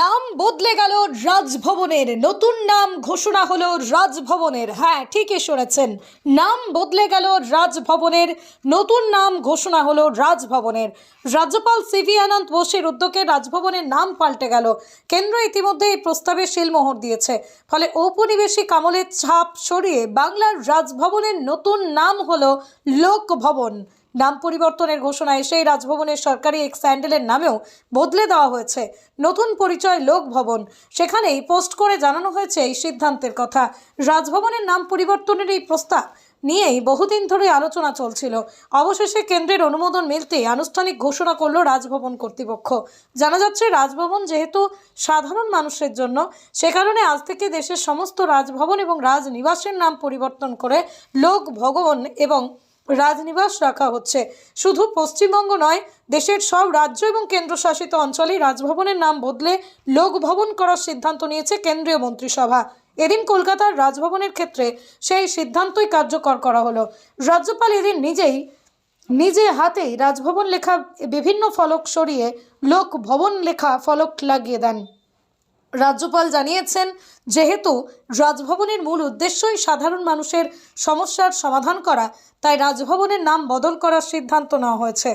নাম বদলে গেল রাজভবনের। নতুন নাম ঘোষণা হলো রাজভবনের। হ্যাঁ ঠিকই শুনেছেন। নাম বদলে গেল রাজভবনের। নতুন নাম ঘোষণা হলো রাজভবনের। রাজ্যপাল সিভি আনন্দ বোসের উদ্যোগে রাজভবনের নাম পাল্টে গেল। কেন্দ্র ইতিমধ্যে এই প্রস্তাবে শিলমোহর দিয়েছে। ফলে ঔপনিবেশিক আমলের ছাপ সরিয়ে বাংলার রাজভবনের নতুন নাম হলো লোক ভবন নাম পরিবর্তনের ঘোষণা এসেই রাজভবনের সরকারি এক স্যান্ডেলের নামেও বদলে দেওয়া হয়েছে নতুন পরিচয় লোক ভবন। সেখানেই পোস্ট করে জানানো হয়েছে এই সিদ্ধান্তের কথা। রাজভবনের নাম পরিবর্তনের এই প্রস্তাব নিয়েই বহুদিন ধরে আলোচনা চলছিল। অবশেষে কেন্দ্রের অনুমোদন মিলতে আনুষ্ঠানিক ঘোষণা করল রাজভবন কর্তৃপক্ষ। জানা যাচ্ছে, রাজভবন যেহেতু সাধারণ মানুষের জন্য, সে কারণে আজ থেকে দেশের সমস্ত রাজভবন এবং রাজনিবাসের নাম পরিবর্তন করে লোক ভগবন এবং রাজনিবাস রাখা হচ্ছে। শুধু পশ্চিমবঙ্গ নয়, দেশের সব রাজ্য এবং কেন্দ্রশাসিত অঞ্চলেই রাজভবনের নাম বদলে লোকভবন করার সিদ্ধান্ত নিয়েছে কেন্দ্রীয় মন্ত্রিসভা। এদিন কলকাতার রাজভবনের ক্ষেত্রে সেই সিদ্ধান্তই কার্যকর করা হলো। রাজ্যপাল এদিন নিজেই নিজে হাতেই রাজভবন লেখা বিভিন্ন ফলক সরিয়ে লোক ভবন লেখা ফলক লাগিয়ে দেন। রাজ্যপাল জানিয়েছেন, যেহেতু রাজভবনের মূল উদ্দেশ্যই সাধারণ মানুষের সমস্যার সমাধান করা, তাই রাজভবনের নাম বদল করার সিদ্ধান্ত নেওয়া হয়েছে।